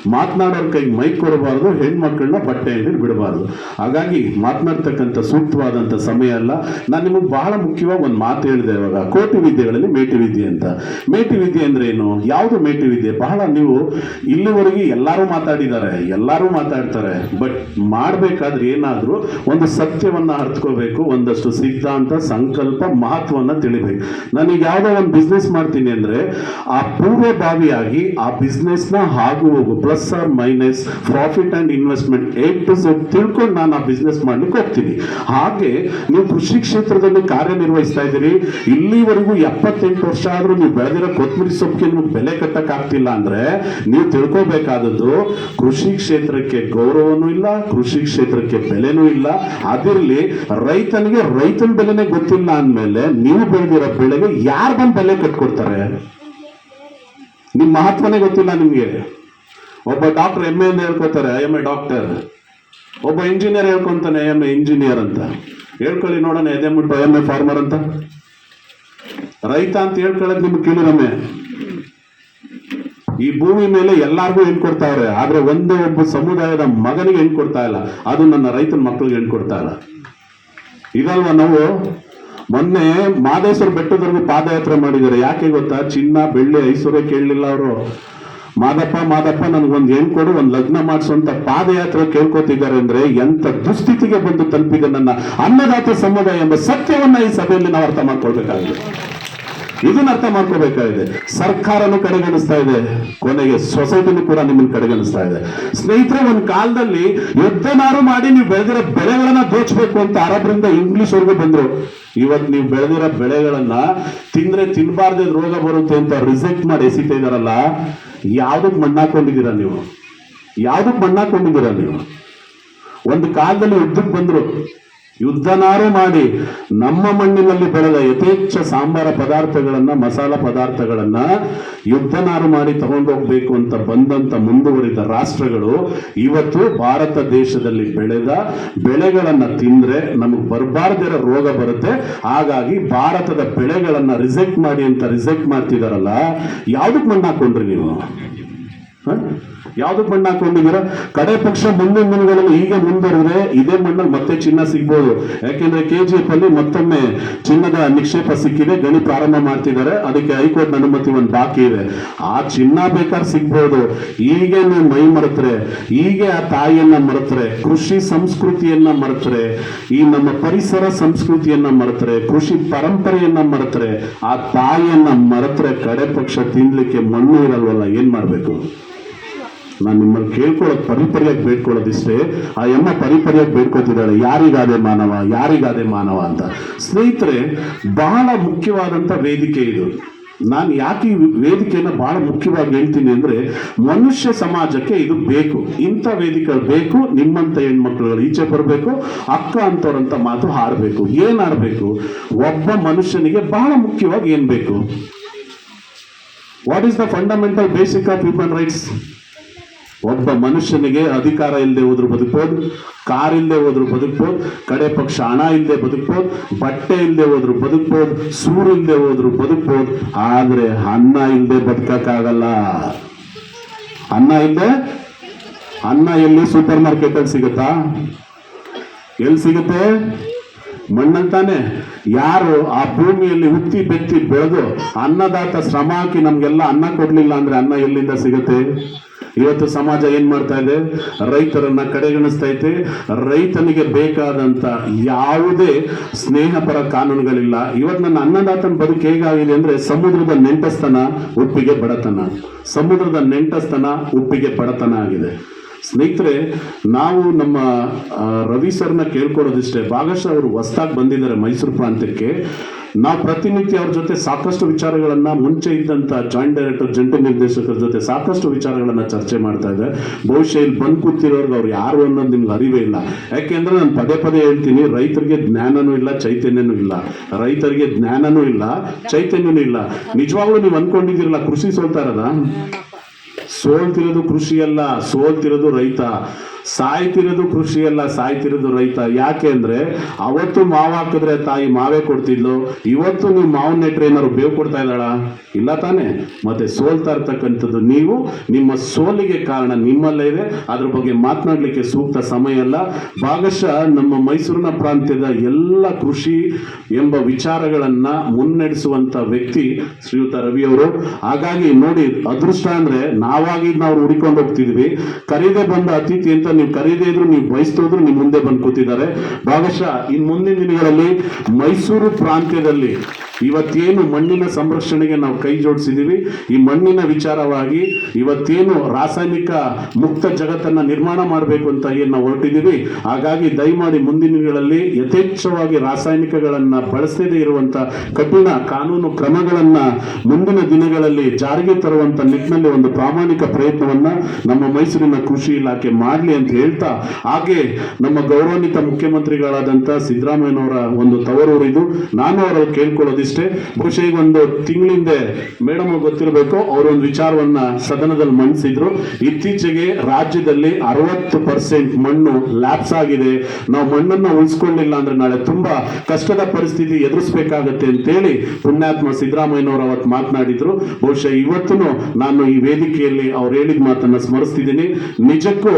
ಮಾತನಾಡೋರ್ ಕೈ ಮೈಕ್ ಕೊಡಬಾರ್ದು, ಹೆಣ್ಮಕ್ಳನ್ನ ಬಟ್ಟೆ ಅಂಗಡಿ ಬಿಡಬಾರ್ದು. ಹಾಗಾಗಿ ಮಾತನಾಡ್ತಕ್ಕಂಥ ಸೂಕ್ತವಾದಂಥ ಸಮಯ ಅಲ್ಲ. ನಾನು ನಿಮಗೆ ಬಹಳ ಮುಖ್ಯವಾಗಿ ಒಂದು ಮಾತು ಹೇಳಿದೆ ಇವಾಗ. ಕೋಟಿ ವಿದ್ಯೆಗಳಲ್ಲಿ ಮೇಟಿ ವಿದ್ಯೆ ಅಂತ. ಮೇಟಿ ವಿದ್ಯೆ ಅಂದ್ರೆ ಏನು? ಯಾವುದು ಮೇಟಿ ವಿದ್ಯೆ? ಬಹಳ ನೀವು ಇಲ್ಲಿವರೆಗೆ ಎಲ್ಲರೂ ಮಾತಾಡಿದ್ದಾರೆ, ಎಲ್ಲರೂ ಮಾತಾಡ್ತಾರೆ. ಬಟ್ ಮಾಡಬೇಕಾದ್ರೆ ಏನಾದರೂ ಒಂದು ಸತ್ಯವನ್ನ ಅರ್ಥಕೋಬೇಕು ಒಂದಷ್ಟು ಸಿದ್ಧಾಂತ, ಸಂಕಲ್ಪ, ಮಹತ್ವವನ್ನು ತಿಳಿಬೇಕು. ನನಗೆ ಯಾವುದೋ ಒಂದು ಬಿಸ್ನೆಸ್ ಮಾಡ್ತೀನಿ ಅಂದ್ರೆ ಆ ಪೂರ್ವಭಾವಿಯಾಗಿ ಆ ಬಿಸ್ನೆಸ್ನ ಹಾಗೂ ಹೋಗು plus or minus profit and investment A to Z ತಿಳ್ಕೊಂಡು ನಾನು ಆ ಬಿಸ್ನೆಸ್ ಮಾಡ್ಲಿಕ್ಕೆ ಹೋಗ್ತೀನಿ. ಹಾಗೆ ನೀವು ಕೃಷಿ ಕ್ಷೇತ್ರದಲ್ಲಿ ಕಾರ್ಯನಿರ್ವಹಿಸ್ತಾ ಇದ್ದೀರಿ. ಇಲ್ಲಿವರೆಗೂ ಎಪ್ಪತ್ತೆಂಟು ವರ್ಷ ಆದರೂ ನೀವು ಬೆಳೆದಿರೋ ಕೊತ್ತಂಬರಿ ಸೊಪ್ಪಿಗೆ ನಿಮ್ಗೆ ಬೆಲೆ ಕಟ್ಟಕ್ಕಾಗ್ತಿಲ್ಲ ಅಂದ್ರೆ ನೀವು ತಿಳ್ಕೋಬೇಕಾದದ್ದು ಕೃಷಿ ಕ್ಷೇತ್ರಕ್ಕೆ ಗೌರವನೂ ಇಲ್ಲ, ಕೃಷಿ ಕ್ಷೇತ್ರಕ್ಕೆ ಬೆಲೆನೂ ಇಲ್ಲ. ಅದಿರಲಿ ರೈತನಿಗೆ ರೈತನ ಬೆಲೆನೇ ಗೊತ್ತಿಲ್ಲ ಅಂದಮೇಲೆ ನೀವು ಬೆಳೆದಿರೋ ಬೆಳೆಗೆ ಯಾರು ಬಂದು ಬೆಲೆ ಕಟ್ಕೊಡ್ತಾರೆ? ನಿಮ್ಮ ಮಹತ್ವನೇ ಗೊತ್ತಿಲ್ಲ ನಿಮ್ಗೆ. ಒಬ್ಬ ಡಾಕ್ಟರ್ ಎಂ ಎ ಹೇಳ್ಕೊತಾರೆ ಐ ಎಂ ಎ ಡಾಕ್ಟರ್ ಒಬ್ಬ ಇಂಜಿನಿಯರ್ ಹೇಳ್ಕೊಂತಾನೆ ಎಂ ಎ ಇಂಜಿನಿಯರ್ ಅಂತ. ಹೇಳ್ಕೊಳ್ಳಿ ನೋಡೋಣ, ಎದೆ ಮುಟ್ಟ ಎಂ ಎ ಫಾರ್ಮರ್ ಅಂತ. ರೈತ ಅಂತ ಹೇಳ್ಕೊಳ್ಳೋದು ನಿಮ್ಗೆ ಕೇಳಿರಮ್ಮೆ ಈ ಭೂಮಿ ಮೇಲೆ ಎಲ್ಲಾರ್ಗೂ ಹೆಣ್ ಕೊಡ್ತಾವ್ರೆ ಆದ್ರೆ ಒಂದೇ ಒಬ್ಬ ಸಮುದಾಯದ ಮಗನಿಗೆ ಹೆಣ್ಕೊಡ್ತಾ ಇಲ್ಲ. ಅದು ನನ್ನ ರೈತನ ಮಕ್ಕಳಿಗೆ ಹೆಣ್ಕೊಡ್ತಾ ಇಲ್ಲ. ಇದಲ್ವಾ ನಾವು? ಮೊನ್ನೆ ಮಾದೇಶ್ವರ ಬೆಟ್ಟದವರೆಗೂ ಪಾದಯಾತ್ರೆ ಮಾಡಿದ್ದಾರೆ. ಯಾಕೆ ಗೊತ್ತಾ? ಚಿನ್ನ, ಬೆಳ್ಳಿ ಐಶ್ವರ್ಯ ಕೇಳಲಿಲ್ಲ ಅವರು. ಮಾದಪ್ಪ ಮಾದಪ್ಪ, ನನಗೊಂದು ಹೆಣ್ ಕೊಡು, ಒಂದು ಲಗ್ನ ಮಾಡಿಸುವಂತ ಪಾದಯಾತ್ರೆ ಕೇಳ್ಕೊತಿದ್ದಾರೆ ಅಂದ್ರೆ ಎಂತ ದುಸ್ಥಿತಿಗೆ ಬಂದು ತಲುಪಿದೆ ನನ್ನ ಅನ್ನದಾತ ಸಮುದಾಯ ಎಂಬ ಸತ್ಯವನ್ನ ಈ ಸಭೆಯಲ್ಲಿ ನಾವು ಅರ್ಥ ಮಾಡ್ಕೊಳ್ಬೇಕಾಗಿದೆ. ಇದನ್ನ ಅರ್ಥ ಮಾಡ್ಕೋಬೇಕಾಗಿದೆ. ಸರ್ಕಾರನು ಕಡೆಗಣಿಸ್ತಾ ಇದೆ. ಕೊನೆಗೆ ಸೊಸೈಟಿನೂ ಕೂಡ ನಿಮ್ಮನ್ನು ಕಡೆಗಣಿಸ್ತಾ ಇದೆ. ಸ್ನೇಹಿತರೆ, ಒಂದು ಕಾಲದಲ್ಲಿ ಯುದ್ಧನಾರು ಮಾಡಿ ನೀವು ಬೆಳೆದಿರೋ ಬೆಳೆಗಳನ್ನ ದೋಚ್ಬೇಕು ಅಂತ ಅರಬ್ರಿಂದ ಇಂಗ್ಲಿಷ್ ಅವ್ರಿಗೂ ಬಂದ್ರು. ಇವತ್ತು ನೀವು ಬೆಳೆದಿರೋ ಬೆಳೆಗಳನ್ನ ತಿಂದ್ರೆ ತಿನ್ಬಾರ್ದೆ ರೋಗ ಬರುತ್ತೆ ಅಂತ ರಿಜೆಕ್ಟ್ ಮಾಡಿ ಎಸಿತಾ ಇದಾರಲ್ಲ ಯಾವ್ದಕ್ ಮಣ್ಣಾಕೊಂಡಿದ್ದೀರಾ ನೀವು? ಯಾವ್ದಕ್ ಮಣ್ಣಾಕೊಂಡಿದ್ದೀರಾ ನೀವು? ಒಂದು ಕಾಲದಲ್ಲಿ ಯುದ್ಧಕ್ಕೆ ಬಂದ್ರು. ಯುದ್ಧನಾರು ಮಾಡಿ ನಮ್ಮ ಮಣ್ಣಿನಲ್ಲಿ ಬೆಳೆದ ಯಥೇಚ್ಛ ಸಾಂಬಾರ ಪದಾರ್ಥಗಳನ್ನ, ಮಸಾಲ ಪದಾರ್ಥಗಳನ್ನ ಯುದ್ಧನಾರು ಮಾಡಿ ತಗೊಂಡೋಗ್ಬೇಕು ಅಂತ ಬಂದಂತ ಮುಂದುವರಿದ ರಾಷ್ಟ್ರಗಳು ಇವತ್ತು ಭಾರತ ದೇಶದಲ್ಲಿ ಬೆಳೆದ ಬೆಳೆಗಳನ್ನ ತಿಂದ್ರೆ ನಮಗೆ ಬರಬಾರ್ದಿರೋ ರೋಗ ಬರುತ್ತೆ. ಹಾಗಾಗಿ ಭಾರತದ ಬೆಳೆಗಳನ್ನ ರಿಜೆಕ್ಟ್ ಮಾಡಿ ಅಂತ ರಿಜೆಕ್ಟ್ ಮಾಡ್ತಿದಾರಲ್ಲ, ಯಾವ್ದಕ್ ಮಣ್ಣು ಹಾಕೊಂಡ್ರಿ ನೀವು? ಹ? ಬಣ್ಣ ಹಾಕೊಂಡಿದ್ದೀರ? ಕಡೆ ಪಕ್ಷ ಮುಂದಿನ ದಿನಗಳಲ್ಲಿ ಹೀಗೆ ಮುಂದುವರೆದ್ರೆ ಇದೇ ಮಣ್ಣಲ್ಲಿ ಮತ್ತೆ ಚಿನ್ನ ಸಿಗ್ಬೋದು. ಯಾಕೆಂದ್ರೆ ಕೆ ಜಿ ಎಫ್ ಅಲ್ಲಿ ಮತ್ತೊಮ್ಮೆ ಚಿನ್ನದ ನಿಕ್ಷೇಪ ಸಿಕ್ಕಿದೆ. ಗಣಿ ಪ್ರಾರಂಭ ಮಾಡ್ತಿದ್ದಾರೆ. ಅದಕ್ಕೆ ಹೈಕೋರ್ಟ್ ಅನುಮತಿ ಒಂದು ಬಾಕಿ ಇದೆ. ಆ ಚಿನ್ನ ಬೇಕಾದ್ರೆ ಸಿಗ್ಬೋದು. ಹೀಗೆ ನೀವು ಮೈ ಮರೆತ್ರೆ, ಹೀಗೆ ಆ ತಾಯಿಯನ್ನ ಮರೆತ್ರೆ, ಕೃಷಿ ಸಂಸ್ಕೃತಿಯನ್ನ ಮರೆತ್ರೆ, ಈ ನಮ್ಮ ಪರಿಸರ ಸಂಸ್ಕೃತಿಯನ್ನ ಮರೆತ್ರೆ, ಕೃಷಿ ಪರಂಪರೆಯನ್ನ ಮರೆತ್ರೆ, ಆ ತಾಯಿಯನ್ನ ಮರೆತ್ರೆ ಕಡೆ ಪಕ್ಷ ತಿನ್ಲಿಕ್ಕೆ ಮಣ್ಣು ಇರಲ್ವಲ್ಲ, ಏನ್ ಮಾಡ್ಬೇಕು? ನಾನು ನಿಮ್ಮಲ್ಲಿ ಕೇಳ್ಕೊಳ್ಳೋದು ಪರಿಪರಿಯಾಗಿ ಬೇಡ್ಕೊಳ್ಳೋದಿಷ್ಟೇ, ಆ ಎಮ್ಮ ಪರಿಪರಿಯಾಗಿ ಬೇಡ್ಕೊತಿದ್ದಾಳೆ. ಯಾರಿಗಾದೆ ಮಾನವ ಯಾರಿಗಾದೆ ಮಾನವ ಅಂತ. ಸ್ನೇಹಿತರೆ, ಬಹಳ ಮುಖ್ಯವಾದಂಥ ವೇದಿಕೆ ಇದು. ನಾನು ಯಾಕೆ ಈ ವೇದಿಕೆಯನ್ನು ಬಹಳ ಮುಖ್ಯವಾಗಿ ಹೇಳ್ತೀನಿ ಅಂದ್ರೆ, ಮನುಷ್ಯ ಸಮಾಜಕ್ಕೆ ಇದು ಬೇಕು. ಇಂಥ ವೇದಿಕೆ ಬೇಕು, ನಿಮ್ಮಂತ ಹೆಣ್ಮಕ್ಳುಗಳು ಈಚೆ ಬರಬೇಕು, ಅಕ್ಕ ಅಂತವ್ರಂತ ಮಾತು ಹಾಡಬೇಕು. ಏನ್ ಆಡ್ಬೇಕು ಒಬ್ಬ ಮನುಷ್ಯನಿಗೆ ಬಹಳ ಮುಖ್ಯವಾಗಿ ಏನ್ ಬೇಕು? What is the fundamental basic of human rights ಒಬ್ಬ ಮನುಷ್ಯನಿಗೆ ಅಧಿಕಾರ ಇಲ್ಲದೆ ಹೋದ್ರು ಬದುಕ್ಬೋದು, ಕಾರ್ ಇಲ್ಲದೆ ಹೋದ್ರು ಬದುಕ್ಬೋದು, ಕಡೆ ಪಕ್ಷ ಹಣ ಇಲ್ಲದೆ ಬದುಕ್ಬೋದು, ಬಟ್ಟೆ ಇಲ್ಲದೆ ಹೋದ್ರು ಬದುಕ್ಬೋದು, ಸೂರು ಇಲ್ಲದೆ ಹೋದ್ರು ಬದುಕ್ಬೋದು, ಆದ್ರೆ ಅನ್ನ ಇಲ್ಲದೆ ಬದುಕಕ್ಕಾಗಲ್ಲ. ಅನ್ನ ಇಲ್ಲದೆ, ಅನ್ನ ಎಲ್ಲಿ ಸೂಪರ್ ಮಾರ್ಕೆಟ್ ಅಲ್ಲಿ ಸಿಗುತ್ತಾ? ಎಲ್ಲಿ ಸಿಗುತ್ತೆ? ಮಣ್ಣಂತಾನೆ. ಯಾರು ಆ ಭೂಮಿಯಲ್ಲಿ ಹುತ್ತಿ ಬೆತ್ತಿ ಬೆಳೆದು ಅನ್ನದಾತ ಶ್ರಮ ಹಾಕಿ ನಮ್ಗೆಲ್ಲ ಅನ್ನ ಕೊಡ್ಲಿಲ್ಲ ಅಂದ್ರೆ ಅನ್ನ ಎಲ್ಲಿಂದ ಸಿಗುತ್ತೆ? ಇವತ್ತು ಸಮಾಜ ಏನ್ ಮಾಡ್ತಾ ಇದೆ? ರೈತರನ್ನ ಕಡೆಗಣಿಸ್ತಾ ಐತೆ. ರೈತನಿಗೆ ಬೇಕಾದಂತ ಯಾವುದೇ ಸ್ನೇಹಪರ ಕಾನೂನುಗಳಿಲ್ಲ. ಇವತ್ತು ನನ್ನ ಅನ್ನದಾತನ ಬದುಕು ಹೇಗಾಗಿದೆ ಅಂದ್ರೆ ಸಮುದ್ರದ ನೆಂಟಸ್ತನ ಉಪ್ಪಿಗೆ ಬಡತನ. ಸಮುದ್ರದ ನೆಂಟಸ್ತನ ಉಪ್ಪಿಗೆ ಬಡತನ ಆಗಿದೆ. ಸ್ನೇಹಿತರೆ, ನಾವು ನಮ್ಮ ರವಿ ಸರ್ನ ಕೇಳ್ಕೊಡೋದಿಷ್ಟೇ ಭಾಗಶಃ ಅವರು ಹೊಸ್ದಾಗಿ ಬಂದಿದ್ದಾರೆ ಮೈಸೂರು ಪ್ರಾಂತ್ಯಕ್ಕೆ. ನಾವು ಪ್ರತಿನಿತ್ಯ ಅವ್ರ ಜೊತೆ ಸಾಕಷ್ಟು ವಿಚಾರಗಳನ್ನ ಮುಂಚೆ ಇದ್ದಂತ ಜಾಯಿಂಟ್ ಡೈರೆಕ್ಟರ್ ಜಂಟಿ ನಿರ್ದೇಶಕರ ಜೊತೆ ಸಾಕಷ್ಟು ವಿಚಾರಗಳನ್ನ ಚರ್ಚೆ ಮಾಡ್ತಾ ಇದೆ ಬಹುಶಃ ಇಲ್ಲಿ ಬಂದು ಕೂತಿರೋರ್ಗೆ ಅವ್ರು ಯಾರು ಅನ್ನೋದು ನಿಮ್ಗೆ ಅರಿವೇ ಇಲ್ಲ. ಯಾಕೆಂದ್ರೆ ನಾನು ಪದೇ ಪದೇ ಹೇಳ್ತೀನಿ, ರೈತರಿಗೆ ಜ್ಞಾನನೂ ಇಲ್ಲ, ಚೈತನ್ಯನೂ ಇಲ್ಲ. ರೈತರಿಗೆ ಜ್ಞಾನನೂ ಇಲ್ಲ, ಚೈತನ್ಯನೂ ಇಲ್ಲ. ನಿಜವಾಗ್ಲೂ ನೀವು ಅನ್ಕೊಂಡಿದ್ದೀರಲ್ಲ, ಕೃಷಿ ಸೋಲ್ತಾರದ ಸೋಲ್ತಿರೋದು ಕೃಷಿ ಅಲ್ಲ, ಸೋಲ್ತಿರೋದು ರೈತ. ಸಾಯ್ತಿರೋದು ಕೃಷಿ ಅಲ್ಲ, ಸಾಯ್ತಿರೋದು ರೈತ. ಯಾಕೆ ಅಂದ್ರೆ ಅವತ್ತು ಮಾವು ಹಾಕಿದ್ರೆ ತಾಯಿ ಮಾವೇ ಕೊಡ್ತಿದ್ಲು, ಇವತ್ತು ನೀವು ಮಾವನ ನೆಟ್ರೆ ಏನಾದ್ರು ಬೇವು ಕೊಡ್ತಾ ಇದ್ದಾಳ? ಇಲ್ಲ ತಾನೆ. ಮತ್ತೆ ಸೋಲ್ತಾ ಇರ್ತಕ್ಕಂಥದ್ದು ನೀವು, ನಿಮ್ಮ ಸೋಲಿಗೆ ಕಾರಣ ನಿಮ್ಮಲ್ಲೇ ಇದೆ. ಅದ್ರ ಬಗ್ಗೆ ಮಾತನಾಡಲಿಕ್ಕೆ ಸೂಕ್ತ ಸಮಯ ಅಲ್ಲ. ಭಾಗಶಃ ನಮ್ಮ ಮೈಸೂರಿನ ಪ್ರಾಂತ್ಯದ ಎಲ್ಲ ಕೃಷಿ ಎಂಬ ವಿಚಾರಗಳನ್ನ ಮುನ್ನಡೆಸುವಂತ ವ್ಯಕ್ತಿ ಶ್ರೀಯುತ ರವಿ ಅವರು. ಹಾಗಾಗಿ ನೋಡಿ, ಅದೃಷ್ಟ ಅಂದ್ರೆ ನಾವಾಗಿ ನಾವು ಹುಡಿಕೊಂಡು ಹೋಗ್ತಿದ್ವಿ. ಕರೀದೆ ಬಂದ ಅತಿಥಿ ಅಂತ ನೀವು ಕರೀದೇ ಇದ್ರು, ನೀವು ಬಯಸ್ತೋದ್ರು ನಿಮ್ ಮುಂದೆ ಬಂದು ಕೂತಿದ್ದಾರೆ. ಭಾಗಶಃ, ಇನ್ ಮುಂದಿನ ದಿನಗಳಲ್ಲಿ ಮೈಸೂರು ಪ್ರಾಂತ್ಯದಲ್ಲಿ ಇವತ್ತೇನು ಮಣ್ಣಿನ ಸಂರಕ್ಷಣೆಗೆ ನಾವು ಕೈ ಜೋಡಿಸಿದೀವಿ, ಈ ಮಣ್ಣಿನ ವಿಚಾರವಾಗಿ ಇವತ್ತೇನು ರಾಸಾಯನಿಕ ಮುಕ್ತ ಜಗತ್ತನ್ನ ನಿರ್ಮಾಣ ಮಾಡಬೇಕು ಅಂತ ಏನು ನಾವು ಹೊರಟಿದ್ದೀವಿ ಹಾಗಾಗಿ ದಯಮಾಡಿ ಮುಂದಿನ ದಿನಗಳಲ್ಲಿ ಯಥೇಚ್ಛವಾಗಿ ರಾಸಾಯನಿಕಗಳನ್ನ ಬಳಸದೇ ಇರುವಂತ ಕಠಿಣ ಕಾನೂನು ಕ್ರಮಗಳನ್ನ ಮುಂದಿನ ದಿನಗಳಲ್ಲಿ ಜಾರಿಗೆ ತರುವಂತ ನಿಟ್ಟಿನಲ್ಲಿ ಒಂದು ಪ್ರಾಮಾಣಿಕ ಪ್ರಯತ್ನವನ್ನ ನಮ್ಮ ಮೈಸೂರಿನ ಕೃಷಿ ಇಲಾಖೆ ಮಾಡಲಿ ಅಂತ ಹೇಳ್ತಾ, ಹಾಗೆ ನಮ್ಮ ಗೌರವಾನ್ವಿತ ಮುಖ್ಯಮಂತ್ರಿಗಳಾದಂತಹ ಸಿದ್ದರಾಮಯ್ಯನವರ ಒಂದು ಇದು ನಾನು ಅವರಲ್ಲಿ ಕೇಳ್ಕೊಳ್ಳೋದಿಷ್ಟೇ, ಬಹುಶಃ ಈಗ ಒಂದು ತಿಂಗಳಿಂದೆ ಮೇಡಮ್ ಗೊತ್ತಿರಬೇಕು ಅವರೊಂದು ವಿಚಾರವನ್ನ ಸದನದಲ್ಲಿ ಮಂಡಿಸಿದ್ರು. ಇತ್ತೀಚೆಗೆ ರಾಜ್ಯದಲ್ಲಿ ಅರವತ್ತು ಪರ್ಸೆಂಟ್ ಮಣ್ಣು ಲ್ಯಾಪ್ಸ್ ಆಗಿದೆ. ನಾವು ಮಣ್ಣನ್ನ ಉಳಿಸ್ಕೊಳ್ಳಿಲ್ಲ ಅಂದ್ರೆ ನಾಳೆ ತುಂಬಾ ಕಷ್ಟದ ಪರಿಸ್ಥಿತಿ ಎದುರಿಸಬೇಕಾಗತ್ತೆ ಅಂತೇಳಿ ಪುಣ್ಯಾತ್ಮ ಸಿದ್ದರಾಮಯ್ಯನವರು ಅವತ್ತು ಮಾತನಾಡಿದ್ರು. ಬಹುಶಃ ಇವತ್ತು ನಾನು ಈ ವೇದಿಕೆಯಲ್ಲಿ ಅವ್ರು ಹೇಳಿದ ಮಾತನ್ನ ಸ್ಮರಿಸ್ತಿದ್ದೀನಿ. ನಿಜಕ್ಕೂ